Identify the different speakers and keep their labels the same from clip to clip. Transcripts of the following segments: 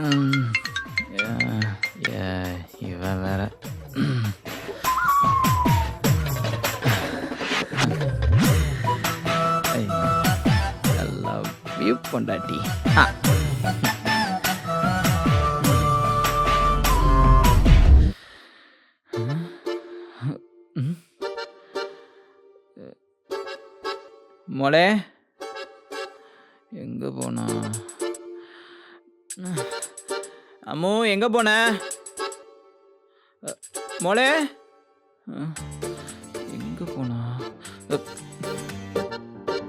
Speaker 1: ம், இவன் வேற லவ் யூ பொண்டாட்டி ஆ. ம். மொளே எங்க போனா அம்மு எங்க போன? மோளே? எங்கே எங்க போனா?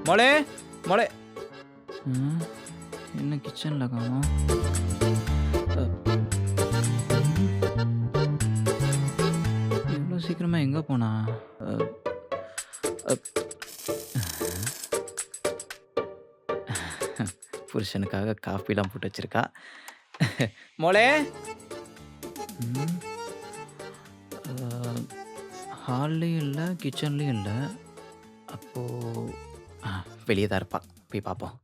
Speaker 1: மோளே? மோளே? என்ன கிச்சன்ல காணும்? இவ்வளோ சீக்கிரமா எங்க போனா? புருஷனுக்காக காஃபிலாம் போட்டு வச்சிருக்கா. மோளே. ஹால்லையும் இல்லை கிச்சன்லேயும் இல்லை. அப்போது வெளியே தான் இருப்பா. போய் பார்ப்போம்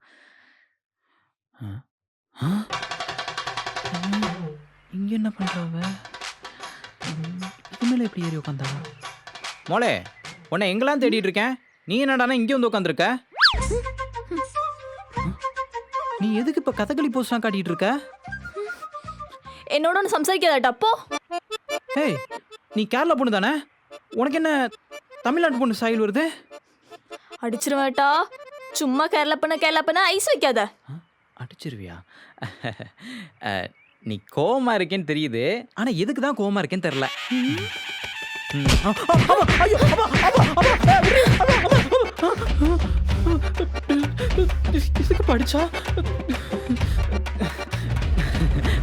Speaker 1: இங்கே என்ன பண்ணுறாவ மேலே எப்படி ஏறி உட்காந்தா மோளே உன்னை எங்கெல்லாம் தேடிட்டு இருக்கேன்? நீ என்னடானா இங்கே வந்து உட்காந்துருக்க நீ எதுக்கு இப்போ கதகளி போஸ்ட்லாம் காட்டிட்டு இருக்க?
Speaker 2: என்னோட ஒன்று சம்சாரிக்காதாட்டா அப்போ
Speaker 1: ஏய் நீ கேரளா பொண்ணு தானே உனக்கு என்ன தமிழ்நாட்டு பொண்ணு சாயல் வருது
Speaker 2: அடிச்சிருவேட்டா சும்மா கேரளா பண்ண கேரளா பண்ண ஐஸ் வைக்காத
Speaker 1: அடிச்சிருவியா நீ கோவமா இருக்கேன்னு தெரியுது ஆனா எதுக்கு தான் கோவமா இருக்கேன்னு தெரியல ஐயோ. எதுக்கு படிச்சா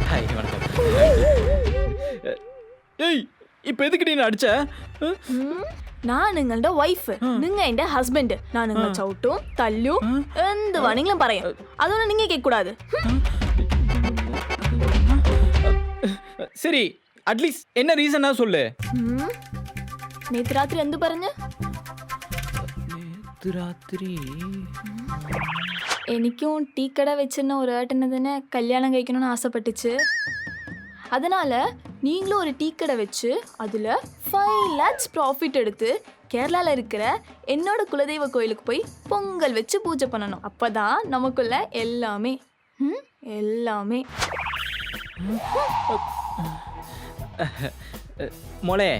Speaker 1: ஹாய் வணக்கம் ஏய் இப்ப எதுக்கு நீ அடிச்ச
Speaker 2: நான் നിങ്ങളുടെ വൈഫ് നിങ്ങൾ എന്റെ ഹസ്ബൻഡ് ഞാൻ നിങ്ങളെ ചവിട്ടും തല്ലും എന്ത് വേണമെങ്കിലും പറയാം അതൊന്നും നിങ്ങൾ കേൾക്കൂടാതെ
Speaker 1: ശരി അറ്റ്ലീസ്റ്റ് എന്നെ റീസൺ ആ സൊല്ല്
Speaker 2: നേത്ത് രാത്രി എന്ത് പറഞ്ഞു
Speaker 1: രാത്രി
Speaker 2: എനിക്കും ടീ കട വെച്ചിരുന്ന ഒരു ഏട്ടനെ തന്നെ കല്യാണം കഴിക്കണമെന്ന് ആസപ്പെട്ടിച്ച് அதனால நீங்களும் ஒரு டீ கடை வச்சு அதில் ஃபைவ் லேக்ஸ் ப்ராஃபிட் எடுத்து கேரளாவில் இருக்கிற என்னோட குலதெய்வ கோயிலுக்கு போய் பொங்கல் வச்சு பூஜை பண்ணணும். அப்பதான் நமக்குள்ள எல்லாமே எல்லாமே.
Speaker 1: மொளே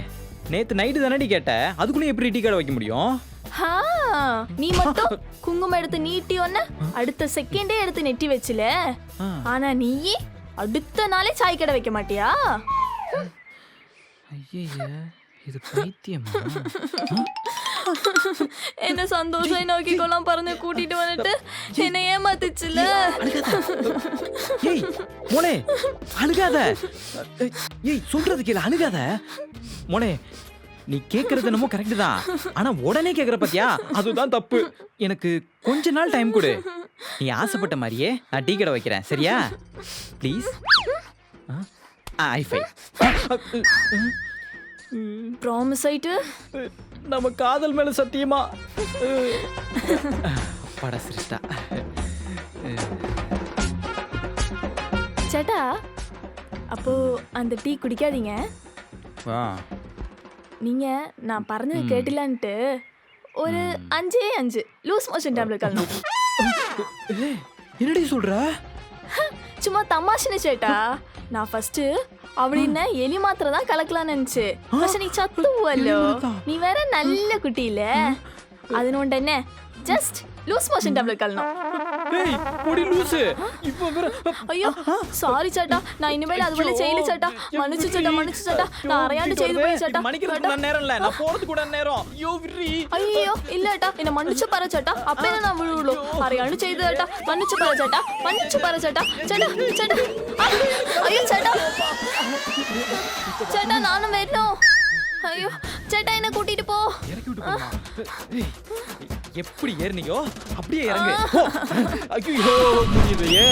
Speaker 1: நேத்து நைட்டு தானடி கேட்ட? அதுக்குள்ளே எப்படி டீ கடை வைக்க முடியும்?
Speaker 2: நீ மட்டும் குங்குமம் எடுத்து நீட்டி ஒன்னு அடுத்த செகண்டே எடுத்து நெட்டி வச்சுல. ஆனா நீ அடுத்த நாளே சாய் கடை வைக்க மாட்டியா?
Speaker 1: ஐய இது பைத்தியமா?
Speaker 2: என்ன சந்தோஷம் நோக்கிக்கொள்ளாம் பறந்து கூட்டிட்டு வந்துட்டு என்ன ஏமாத்துச்சுல?
Speaker 1: ஏய் மோனே அழுகாத. ஏய் சொல்றது கேளு அழுகாத. மோனே நீ கேக்குறது என்னமோ கரெக்ட் தான். ஆனா உடனே கேக்குற பாத்தியா? அதுதான் தப்பு. எனக்கு கொஞ்ச நாள் டைம் கொடு. நீ ஆசைப்பட்ட மாதிரியே நான் டீ கடை வைக்கிறேன். சரியா? ப்ளீஸ் ஐஃபை
Speaker 2: ப்ராமிஸ் ஆயிட்டு?
Speaker 1: நம்ம காதல் மேல சத்தியமா? பட சிரிஷ்டா.
Speaker 2: சேட்டா அப்போ அந்த டீ குடிக்காதீங்க.
Speaker 1: வா.
Speaker 2: நீங்கள் நான் പറഞ്ഞത് கேட்டிலான்ட்டு ஒரு அஞ்சே அஞ்சு. லூஸ் மோஷன் டேப்லெட் கலந்தோம்
Speaker 1: என்னடி சொல்ற?
Speaker 2: சும்மா தமாஷனு சேட்டா. நான் ஃபர்ஸ்ட் அப்படின்னு எலி மாத்திரை தான் கலக்கலான்னு கலக்கலாம்னு நினைச்சு. പക്ഷെ நீ வேற நல்ல குட்டி നല്ല കുട്ടിയില്ലേ என்ன? ஜஸ்ட் லூஸ் மோஷன் டேப்லெட் கலணும்
Speaker 1: ஏய் பொடி லூசு இப்போ வேற
Speaker 2: ஐயோ சாரி ചേട്ടാ நான் இனிமேல் അതുപോലെ ചെയ്യില്ല ചേട്ടാ மன்னிச்சு ചേട്ടാ மன்னிச்சு ചേട്ടാ நான் അറിയാണ്ട് ചെയ്തു പോയി ചേട്ടാ
Speaker 1: மன்னிக்கிறதுக்கு நேரம் இல்ல நான் போறதுக்கு கூட நேரம் ஐயோ விரி
Speaker 2: ஐயோ இல்ல ചേട്ടാ എന്നെ മன்னிச்சு പറ ചേട്ടാ அப்பേ ഞാൻ വീഴുള്ളൂ അറിയാണ്ട് ചെയ്തു ചേട്ടാ മன்னிச்சு പറ ചേട്ടാ മன்னிச்சு പറ ചേട്ടാ ചേട്ടാ ചേട്ടാ അയ്യോ ചേട്ടാ ചേട്ടാ நானும் வரணும் ஐயோ ചേട്ടാ എന്നെ കൂട്ടിട്ട് പോ
Speaker 1: ഇറക്കി വിട്ടു எப்படி ஏறினியோ அப்படியே இறங்கு. ஐயோ முடியலையே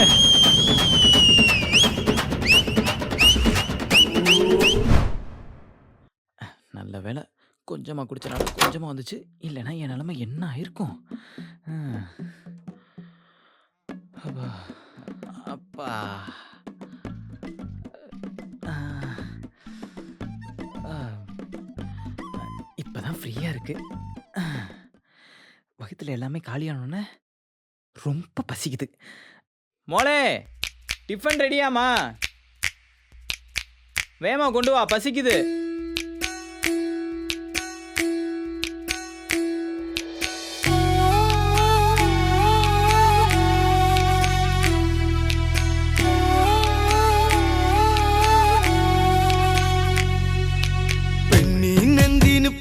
Speaker 1: நல்ல வேலை கொஞ்சமாக குடிச்சனால கொஞ்சமாக வந்துச்சு. இல்லைன்னா என் நிலமை என்ன ஆயிருக்கும்? அப்பா. அப்பா. இப்போதான் ஃப்ரீயாக இருக்குது நேரத்தில் எல்லாமே காலியானோன்னே ரொம்ப பசிக்குது. மோளே டிஃபன் ரெடியாமா வேமா கொண்டு வா பசிக்குது.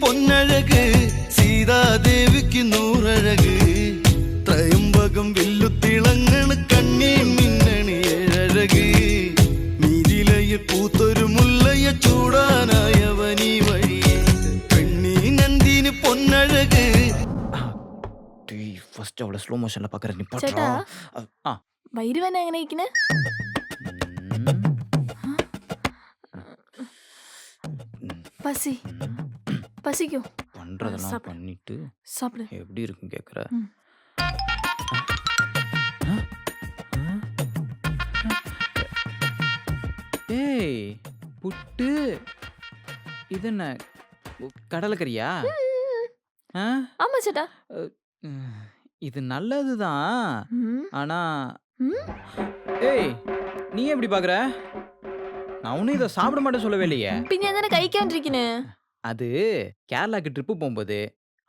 Speaker 1: பொன்னழகு ஸ்லோ மோஷன்ல பாக்குற நிப்பாட்டா சேட்டா.
Speaker 2: ஆ. வைருவன் எங்கனைக்குன்னு பசி. பசிக்கும்
Speaker 1: பண்றதெல்லாம் பண்ணிட்டு
Speaker 2: சாப்பிடு.
Speaker 1: எப்படி இருக்கும் கேக்குற? ஏய் புட்டு. இது என்ன? கடலைக்கறியா? ஆ?
Speaker 2: ஆமா சேட்டா.
Speaker 1: இது நல்லதுதான். ஆனா
Speaker 2: ம்?
Speaker 1: ஏய் நீ எப்படி இப்படி பாக்குற? நான் ஒன்னும் இதை சாப்பிட மாட்டேன் சொல்லவே இல்லையே.
Speaker 2: பின்ன தானே கைக்காண்டிருக்கினு
Speaker 1: அது கேரளாக்கு ட்ரிப்பு போகும்போது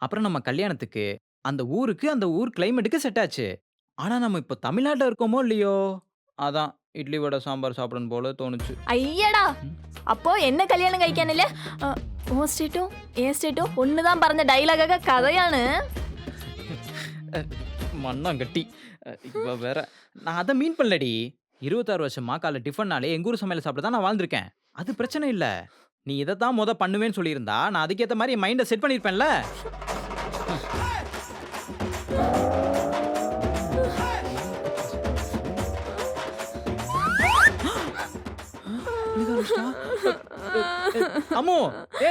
Speaker 1: அப்புறம் நம்ம கல்யாணத்துக்கு அந்த ஊருக்கு அந்த ஊர் கிளைமேட்டுக்கு செட் ஆச்சு. ஆனா நம்ம இப்போ தமிழ்நாட்டில் இருக்கோமோ இல்லையோ? அதான் இட்லி வடை சாம்பார் சாப்பிடணும் போல தோணுச்சு.
Speaker 2: ஐயடா! அப்போ என்ன கல்யாணம் கைக்கானில்ல உன் ஸ்டேட்டும் என் ஸ்டேட்டும் தான் பறந்த டைலாக கதையானு.
Speaker 1: மண்ணாங்கட்டி. அஹ், வேற. நான் அதை மீன் பண்ணலடி. இருபத்தாறு வருஷமா காலை டிஃபன்னாலே எங்க ஊர் சமையல் சாப்பிட்டு தான் நான் வாழ்ந்திருக்கேன். அது பிரச்சனை இல்லை. நீ இதை தான் முத பண்ணுவேன்னு சொல்லியிருந்தா நான் அதுக்கேற்ற மாதிரி என் மைண்டை செட் பண்ணியிருப்பேன்ல. அம்மோ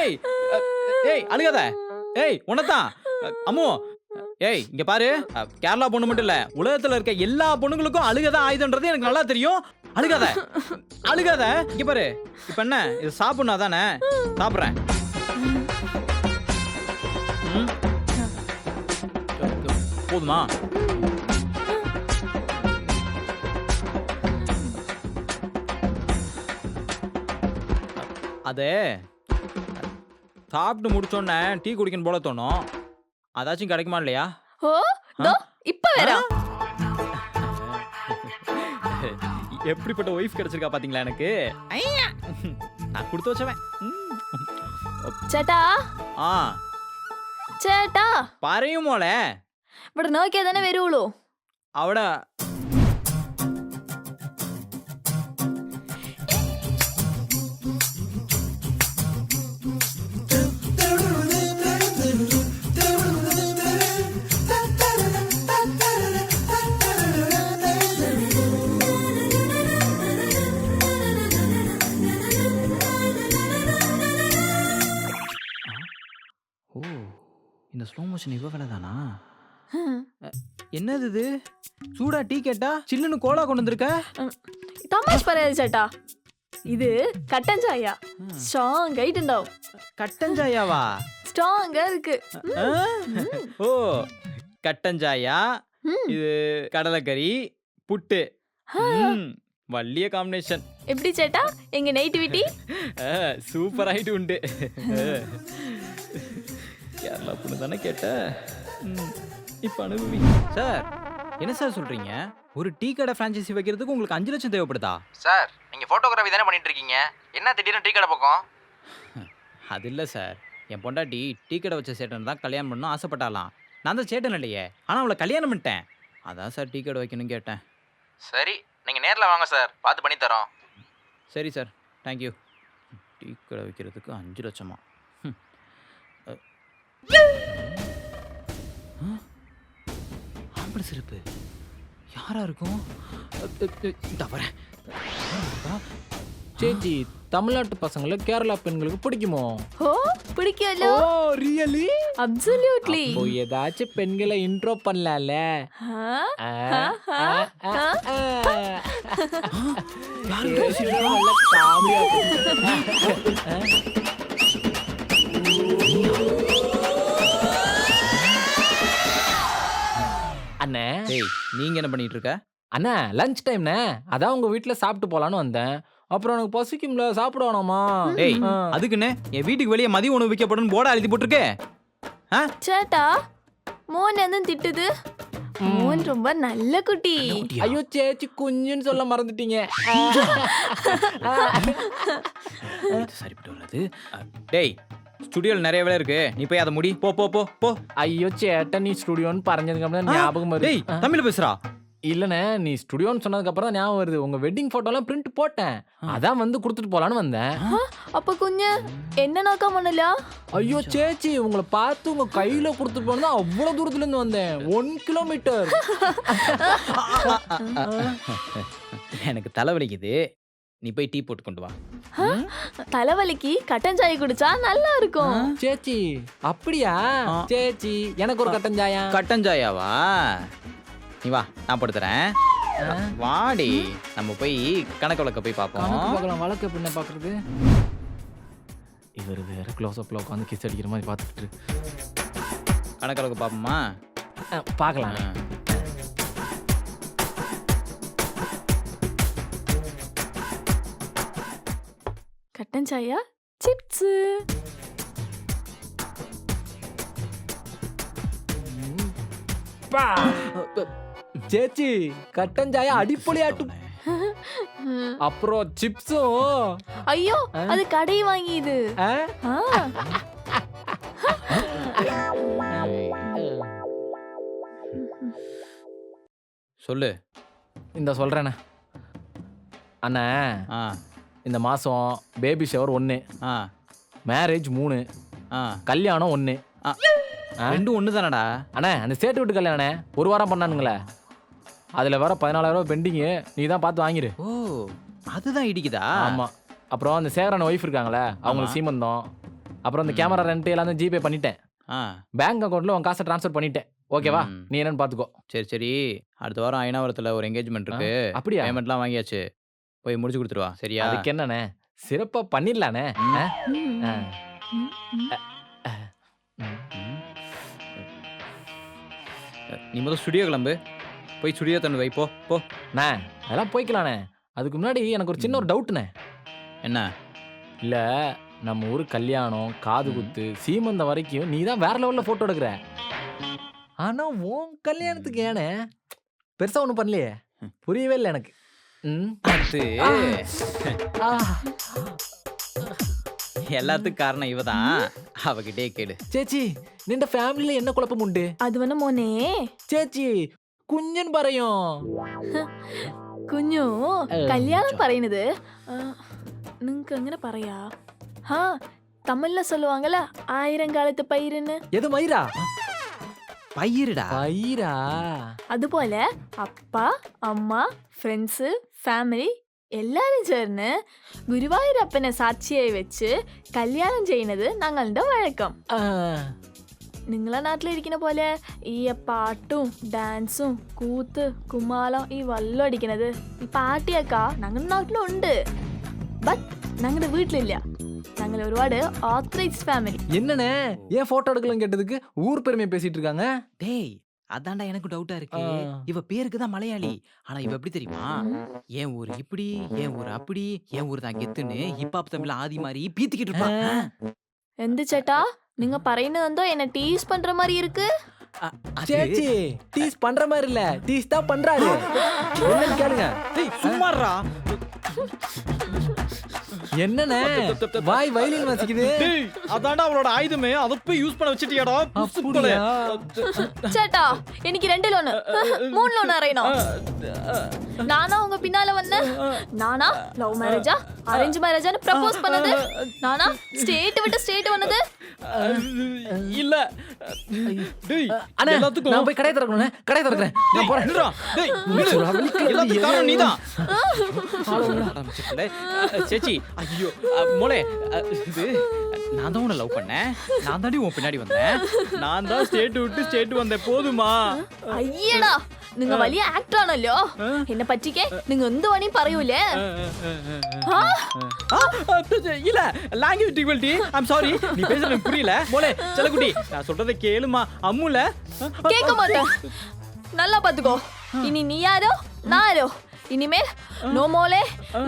Speaker 1: ஏய் ஏய் அழுகாத. ஏய் உனத்தான் அம்மோ ஏய் இங்க பாரு. கேரளா பொண்ணு மட்டும் இல்ல. உலகத்துல இருக்க எல்லா பொண்ணுங்களுக்கும் அழுகதா ஆயுதன்றது எனக்கு நல்லா தெரியும். அழுகாத. அழுகாத. இங்க பாரு. இப்ப என்ன? இது சாப்பிடணும் தானே சாப்பிடுறேன். போதுமா? அது சாப்பிட்டு முடிச்சோடனே டீ குடிக்கணும் போல தோணும். அதாச்சும் கிடைக்குமா இல்லையா
Speaker 2: ഓ ദോ ഇപ്പൊ വരാം
Speaker 1: எப்படிப்பட்ட ஒய்ஃப் கிடைச்சிருக்கா பாத்தீங்களா எனக்கு ஐயா! நான் கொடுத்து வச்சவன் ம்.
Speaker 2: ചേട്ടാ
Speaker 1: ആ
Speaker 2: ചേട്ടാ
Speaker 1: പറയും മോളെ
Speaker 2: ഇവിടെ നോക്കിയാ തന്നെ വരുള്ളൂ
Speaker 1: അവിടെ இந்த ஸ்லோ மோஷன் இவ வேலை தானா என்னது இது? சூடா டீ கேட்டா சில்லுன்னு கோலா கொண்டு வந்திருக்க?
Speaker 2: தமாஷ் பரையாது சேட்டா. இது கட்டன் சாயா ஸ்ட்ராங் ஐட்
Speaker 1: இண்டாவும் கட்டன் சாயாவா
Speaker 2: ஸ்ட்ராங்கா இருக்கு.
Speaker 1: ஓ கட்டன்
Speaker 2: சாயா
Speaker 1: இது கடலைக்கறி புட்டு. வள்ளிய காம்பினேஷன்
Speaker 2: எப்படி சேட்டா? எங்க நைட்டிவிட்டி
Speaker 1: சூப்பர் ஆயிட்டு உண்டு. கேரளா பொண்ணு தானே கேட்ட? ம், இப்ப அனுபவி. சார் என்ன சார் சொல்றீங்க? ஒரு டீ கடை ஃப்ரான்ச்சைசி வைக்கிறதுக்கு உங்களுக்கு அஞ்சு லட்சம் தேவைப்படுதா?
Speaker 3: சார் நீங்கள் ஃபோட்டோகிராஃபி தானே பண்ணிட்டு இருக்கீங்க? என்ன திடீர்னு டீ கடை பக்கம்?
Speaker 1: அது இல்லை சார். என் பொண்டாட்டி டீ கடை வச்ச சேட்டன் தான் கல்யாணம் பண்ணணும் ஆசைப்பட்டாலாம் நான் தான் சேட்டன் இல்லையே. ஆனால் அவளை கல்யாணம் பண்ணிட்டேன். அதான் சார் டீ கடை வைக்கணும்னு கேட்டேன்.
Speaker 3: சரி நீங்கள் நேரில் வாங்க சார். பார்த்து பண்ணி தரோம்
Speaker 1: சரி. சார் தேங்க்யூ டீ கடை வைக்கிறதுக்கு அஞ்சு லட்சமா? ஹம். அ. ஆ? ஆம்பளை சிறப்பு யாரா இருக்கும்? இந்தா வரேன். யாரா?
Speaker 4: சேச்சி தமிழ்நாட்டு பசங்களை கேரளா பெண்களுக்கு பிடிக்குமோ?
Speaker 2: ஓ பிடிக்கும்ல
Speaker 4: ஓ ரியலி
Speaker 2: அப்சல்யூட்லி
Speaker 4: அப்போ ஏதாச்சும் பெண்களை இன்ட்ரோ பண்ணலாம்ல. ஆ, ஆ, அண்ணே.
Speaker 1: டேய் நீங்க என்ன பண்ணிட்டு இருக்க
Speaker 4: அண்ணா லஞ்ச் டைம்ண்ணே அதான் உங்க வீட்ல சாப்பிட்டு போலான்னு வந்தேன். அப்புறம் எனக்கு பசிக்கும்ல சாப்பிட வேணாமா
Speaker 1: டேய்
Speaker 4: ஆ.
Speaker 1: அதுக்குன்னு என் வீட்டுக்கு வெளியே மதிய உணவு விற்கப்படும் போர்டா எழுதி போட்டிருக்கே.
Speaker 2: சேட்டா மோன் என்ன திட்டுது? மோன் ரொம்ப நல்ல குட்டி.
Speaker 4: ஐயோ சேச்சி குஞ்சுன்னு சொல்ல மறந்துட்டீங்க.
Speaker 1: இது சரிப்பட்டு வராது டேய் ஸ்டுடியோல நிறைய வேலை இருக்கு. நீ போய் அதை முடி. போ போ போ போ.
Speaker 4: ஐயோ நீ ஸ்டுடியோன்னு பறஞ்சதுக்கு அப்புறம் தான் ஞாபகம் வருது.
Speaker 1: டேய்
Speaker 4: ஆ.
Speaker 1: தமிழ்ல பேசுறா.
Speaker 4: இல்லண்ணே நீ ஸ்டுடியோன்னு சொன்னதுக்கு அப்புறம் தான் ஞாபகம் வருது. உங்க வெட்டிங் போட்டோலாம் பிரிண்ட் போட்டேன். அதான் வந்து கொடுத்துட்டு போலான்னு வந்தேன்.
Speaker 2: அப்ப குஞ்சு என்ன நோக்கம் பண்ணல
Speaker 4: ஐயோ சேச்சி உங்களை பார்த்து உங்க கையில கொடுத்துட்டு போனா அவ்வளவு தூரத்துல இருந்து வந்தேன். ஒன் கிலோமீட்டர்
Speaker 1: எனக்கு தலைவலிக்குது நீ போய் டீ போட்டு கொண்டு வா.
Speaker 2: தலைவலிக்கு கட்டன் சாய் குடிச்சா நல்லா இருக்கும்
Speaker 4: சேச்சி. அப்படியா. சேச்சி எனக்கு ஒரு கட்டன் சாயா
Speaker 1: கட்டஞ்சாயாவா? நீ வா நான் படுத்துறேன் வாடி நம்ம போய் கணக்கு வழக்க போய்
Speaker 4: கணக்கு
Speaker 1: பார்ப்போம்
Speaker 4: பார்க்கலாம் வழக்கு எப்படின்னு பாக்குறது இவர் வேற க்ளோஸ் அப்ல உட்காந்து கிஸ் அடிக்கிற மாதிரி பார்த்துக்கிட்டு
Speaker 1: கணக்கு வழக்க பார்ப்போமா
Speaker 4: பார்க்கலாம்
Speaker 1: ஆ.
Speaker 2: கட்டன் சாயா சிப்ஸ்
Speaker 4: பா. சேச்சி கட்டன் சாயா அடிப்பொலியாட்டும் அப்புறம் சிப்ஸும்
Speaker 2: ஐயோ அது கடை வாங்கியது
Speaker 1: சொல்லு
Speaker 4: இந்த சொல்றேண்ணே அண்ணா
Speaker 1: ஆ
Speaker 4: இந்த மாசம் பேபி ஷவர் ஒன்று
Speaker 1: ஆ.
Speaker 4: மேரேஜ் மூணு
Speaker 1: ஆ.
Speaker 4: கல்யாணம் ஒன்று
Speaker 1: ஆ. ரெண்டும் ஒன்று தானடா
Speaker 4: அண்ணே அந்த சேட்டு வீட்டு கல்யாணே ஒரு வாரம் பண்ணானுங்களே. அதில் வேற பதினாலாயிரம் பெண்டிங்கு நீ தான் பார்த்து வாங்கிரு.
Speaker 1: ஓ அதுதான் இடிக்குதா?
Speaker 4: ஆமா. அப்புறம் அந்த சேகரான ஒய்ஃப் இருக்காங்களே அவங்களுக்கு சீமந்தம். அப்புறம் அந்த கேமரா ரெண்ட் எல்லாத்தையும் ஜிபே பண்ணிட்டேன்.
Speaker 1: ஆ.
Speaker 4: பேங்க் அக்கௌண்ட்ல உன் காசை ட்ரான்ஸ்ஃபர் பண்ணிட்டேன். ஓகேவா. நீ என்னன்னு பாத்துக்கோ
Speaker 1: சரி சரி. அடுத்த வாரம் ஐநாவரத்தில் ஒரு என்கேஜ்மெண்ட் இருக்கு.
Speaker 4: அப்படியா?
Speaker 1: பேமெண்ட்லாம் வாங்கியாச்சு. போய் முடிச்சு கொடுத்துருவா. சரியா?
Speaker 4: அதுக்கு என்னண்ணே? சிறப்பா பண்ணிடலானே
Speaker 1: ம்.
Speaker 4: ஆ?
Speaker 2: ம்,
Speaker 4: ஆ.
Speaker 2: ம், ம்.
Speaker 4: ம்.
Speaker 1: ம். நீ முதல் ஸ்டுடியோ கிளம்பு. போய் ஸ்டுடியோ தந்து வை. போ போ.
Speaker 4: அண்ணே அதெல்லாம் போய்க்கலாண்ணே. அதுக்கு முன்னாடி எனக்கு ஒரு சின்ன ஒரு டவுட்ண்ணே
Speaker 1: என்ன?
Speaker 4: இல்ல நம்ம ஊர் கல்யாணம் காது குத்து சீமந்தம் வரைக்கும் நீ தான் வேற லெவல்ல போட்டோ எடுக்கிற. ஆனா உன் கல்யாணத்துக்கு ஏனே பெருசா ஒண்ணும் பண்ணலையே. புரியவே இல்லை எனக்கு. ம்,
Speaker 1: அது
Speaker 4: ஆ,
Speaker 1: எல்லாத்துக்கும் காரணம் இவதான் அவகிட்டே கேடு
Speaker 4: ചേച്ചി നിന്റെ ഫാമിലിയിൽ എന്നെ കുഴപ്പമുണ്ട്
Speaker 2: அது வேணா மோனே
Speaker 4: ചേച്ചി കുഞ്ഞൻ പറയോ
Speaker 2: കുഞ്ഞു കല്യാണം പറയുന്നത് ആ, നിങ്ങക്ക് അങ്ങനെ പറയാ ആ തമിഴില് சொல்லுவாங்கல ആയിരം കാലത്ത് പൈരെന്ന്
Speaker 4: ഏത് മൈരാ
Speaker 1: பயிருடா
Speaker 4: മൈരാ
Speaker 2: അതുപോലെ അപ്പ അമ്മ ഫ്രണ്ട്സ് ഫാമിലി എല്ലാരും ചേർന്ന് ഗുരുവായൂരപ്പനെ സാക്ഷിയായി വെച്ച് കല്യാണം ചെയ്യുന്നത് ഞങ്ങളുടെ വഴക്കം
Speaker 4: ആ,
Speaker 2: നിങ്ങളെ നാട്ടിലിരിക്കുന്ന പോലെ ഈ പാട്ടും ഡാൻസും കൂത്ത് കുമ്മാളം ഈ വള്ളം അടിക്കണത് ഈ പാട്ടിയൊക്കെ ഞങ്ങളുടെ നാട്ടിലുണ്ട് ബട്ട് ഞങ്ങളുടെ വീട്ടിലില്ല ഞങ്ങൾ ഒരുപാട് ഓത്തറൈസ്ഡ് ഫാമിലി
Speaker 4: என்னண்ணே ஏன் போட்டோ எடுக்கலாம் கேட்டதுக்கு ஊர் பெருமையை பேசிட்டு இருக்காங்க
Speaker 1: டேய் அதான்டா எனக்கு டவுட்டா இருக்கு. இவ பேருக்கு தான் மலையாளி. ஆனா இவ எப்படி தெரியுமா? ஏன் ஊர் இப்படி ஏன் ஊர் அப்படி ஏன் ஊர் தான் கெத்துன்னு ஹிப்ஹாப் தமிழ் ஆதி மாதிரி பீத்திக்கிட்டு இருப்பா.
Speaker 2: எந்த சேட்டா? நீங்க பறையினதோ என்ன டீஸ் பண்ற மாதிரி இருக்கு?
Speaker 1: அ-
Speaker 4: சேச்சி டீஸ் பண்ற மாதிரி இல்ல. டீஸ் தான் பண்றாரு. என்னன்னு கேளுங்க.
Speaker 1: டேய் சும்மாடா
Speaker 4: என்னண்ணே? வாய் வயலின் வாசிக்குது.
Speaker 1: அதான்டா அவளோட ஆயுதமே. அதை போய் யூஸ் பண்ண வச்சிட்டியாடா
Speaker 4: அப்படியா?
Speaker 2: சேட்டா எனக்கு ரெண்டு லோனு மூணு லோன் அறையணும் நானா உங்க பின்னால வந்தேன். நானா லவ் மேரேஜா அரேஞ்ச் மேரேஜான்னு ப்ரப்போஸ் பண்ணது. நானா ஸ்டேட் விட்டு ஸ்டேட் வந்தது.
Speaker 1: இல்ல. டேய்
Speaker 4: அண்ணே நான்
Speaker 1: எல்லாத்துக்கும்
Speaker 4: போய் கடை திறக்கணும்ண்ணே. கடை திறக்கிறேன். நான் போறேன்.
Speaker 1: நில்றா. டேய். எல்லாத்துக்கும் காரணம் நீதான். சேச்சி ஐயோ அஹ், மோளே அஹ், இது நான் தான் உன்னை லவ் பண்ணேன் நான் தாண்டி உன் பின்னாடி வந்தேன் நான் தான் ஸ்டேட் விட்டு ஸ்டேட் வந்தேன் போதுமா
Speaker 2: അയ്യടാ നിങ്ങൾ വലിയ ആക്ടർ ആണല്ലോ എന്നെ പറ്റിക്കേ നിങ്ങൾ എന്ത് പണിയും പറയൂലേ ആ?
Speaker 1: ஆ, அஹ், இல்ல லாங்குவேஜ் டிஃபிகல்ட்டி ஐம் சாரி நீ பேசுறது எனக்கு புரியல மோளே செல்லக்குட்டி நான் சொல்றதை கேளுமா அம்முல
Speaker 2: கேட்க மாட்டேன் நல்லா பாத்துக்கோ இனி நீ யாரோ நான் யாரோ இனிமேல் நோ மோலே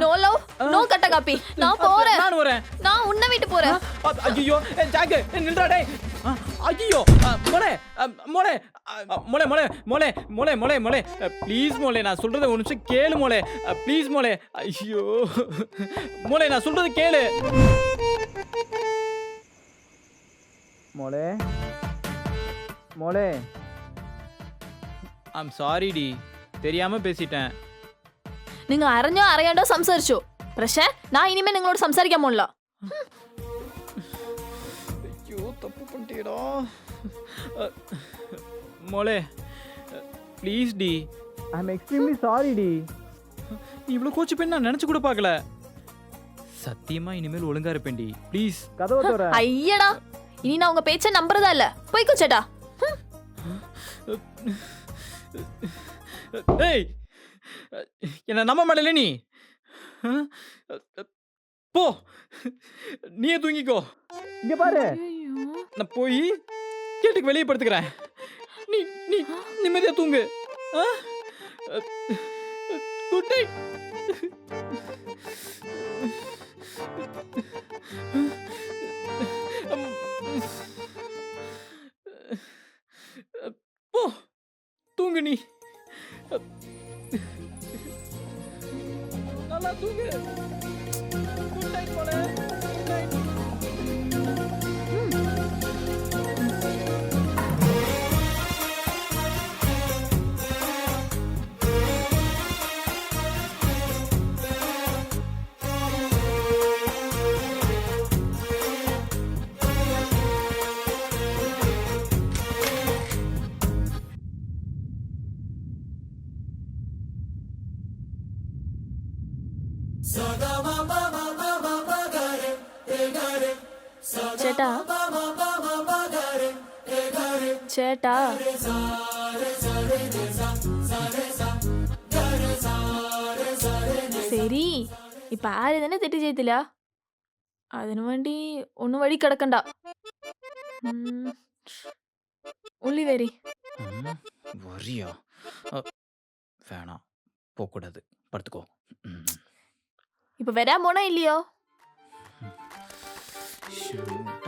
Speaker 2: நோ லவ் நோ கட்ட காப்பி நான் போறேன்.
Speaker 1: நான் வரேன்
Speaker 2: நான் உன்னை விட்டு போறேன்.
Speaker 1: ஐயோ ஜாக்கு நில்றா டேய். ஐயோ மோளே மோளே மோளே மோளே மோளே மோளே மோளே மோளே ப்ளீஸ் மோளே நான் சொல்றத ஒரு நிமிஷம் கேளு மோளே ப்ளீஸ் மோளே ஐயோ மோளே நான் சொல்றது கேளு. மோளே மோளே ஐம் சாரி டி. தெரியாம பேசிட்டேன்.
Speaker 2: നിങ്ങൾ അറിഞ്ഞോ അറിയാണ്ടോ സംസാരിച്ചു പക്ഷേ நான் இனிமே നിങ്ങളോട് സംസാരിക്കാൻ പോണില്ല
Speaker 1: ஐயோ தப்பு பண்ணிட்டேடா மோளே please D I am extremely sorry D நீ இவ்வளோ கோச்சு பண்ணி நான் நினச்சி கூட பார்க்கல சத்தியமா இனிமேல் ஒழுங்கா இருப்பேன் டி ப்ளீஸ் கதவை தர
Speaker 2: ஐயடா இனி நான் உங்க பேச்ச நம்புறதா இல்ல போய்க்கோ சேட்டா
Speaker 1: ஏய் என்ன நம்ப மாட்டல நீ? போ. நீயே தூங்கிக்கோ. இங்க பாரு. நான் போய் கேட்டுக்கு வெளியே படுத்துக்கிறேன். நீ நீ நிம்மதியா தூங்கு. Good night. போ. தூங்கு நீ. நல்லா தூங்கு குட் நைட் போல குட் நைட்
Speaker 2: ചേട്ടാ ചേട്ടാ ശരി ഇപ്പൊ ആര് തന്നെ തെറ്റ് ചെയ്തില്ല അതിനു വേണ്ടി ഒന്നും വഴി കിടക്കണ്ട ഉള്ളി വരി
Speaker 1: വരിയോ
Speaker 2: വേണം പോക്കൂടാത് പടുത്തുക്കോ இப்போ
Speaker 1: வராம போனா இல்லையோ?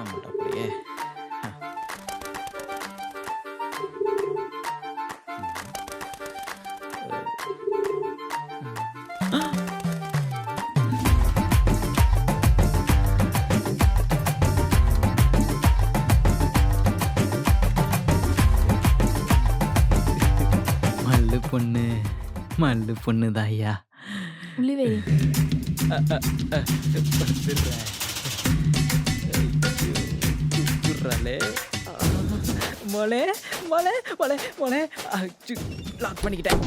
Speaker 1: மாட்டாப்பிள்ளையே மல்லு பொண்ணு மல்லு பொண்ணு தாய்யா உள்ளிவை மொளே மொளே மொளே மொளே லாக் பண்ணிக்கிட்டேன்.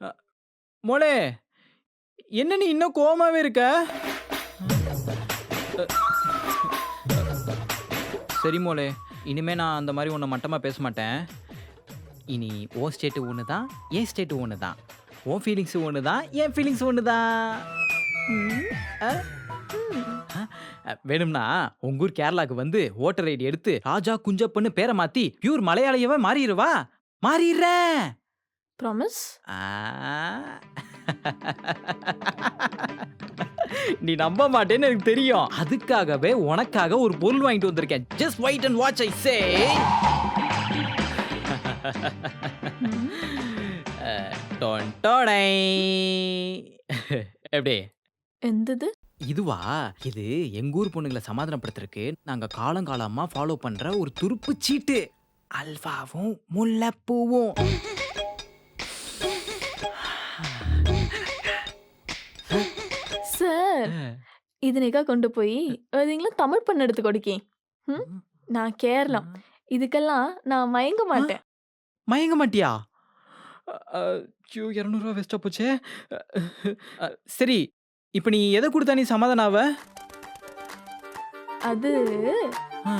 Speaker 1: ஆ? மொளே என்ன நீ இன்னும் கோமாவே இருக்க? சரி மோளே இனிமே நான் அந்த மாதிரி உன்னை மட்டமாக பேச மாட்டேன். இனி ஓ ஸ்டேட்டு ஒன்று தான் ஏன் ஸ்டேட்டு ஒன்று தான் ஓ ஃபீலிங்ஸ் ஒன்று தான் ஏன் ஃபீலிங்ஸ் ஒன்று தான் வேணும்னா உங்க ஊர் கேரளாக்கு வந்து ஓட்டர் ஐடி எடுத்து ராஜா குஞ்சப்பன்னு பேரை மாத்தி பியூர் மலையாளியவே மாறிடுவா
Speaker 2: மாறிடுற
Speaker 1: ப்ராமிஸ் நீ நம்ப மாட்டேன்னு எனக்கு தெரியும். அதுக்காகவே உனக்காக ஒரு பொருள் வாங்கிட்டு வந்திருக்கேன். Just wait and watch I say ton டொடை எப்படி?
Speaker 2: எந்தது?
Speaker 1: இதுவா? இது எங்க ஊர் பொண்ணுங்களை சமாதானப்படுத்துறதுக்கு நாங்க காலங்காலமா ஃபாலோ பண்ற ஒரு துருப்பு சீட்டு. அல்வாவும் முல்லைப்பூவும்.
Speaker 2: சார் இதனைக்கா கொண்டு போய் அதுங்களும் தமிழ் பண்ண எடுத்து கொடுக்கேன் நான் கேரளம். இதுக்கெல்லாம் நான் மயங்க மாட்டேன்.
Speaker 1: மயங்க மாட்டியா? ஐயோ இரநூறுவா வேஸ்டா போச்சே. அ, சரி இப்போ நீ எதை கொடுத்தா நீ சமாதானம் ஆவ?
Speaker 2: அது
Speaker 1: ஆ.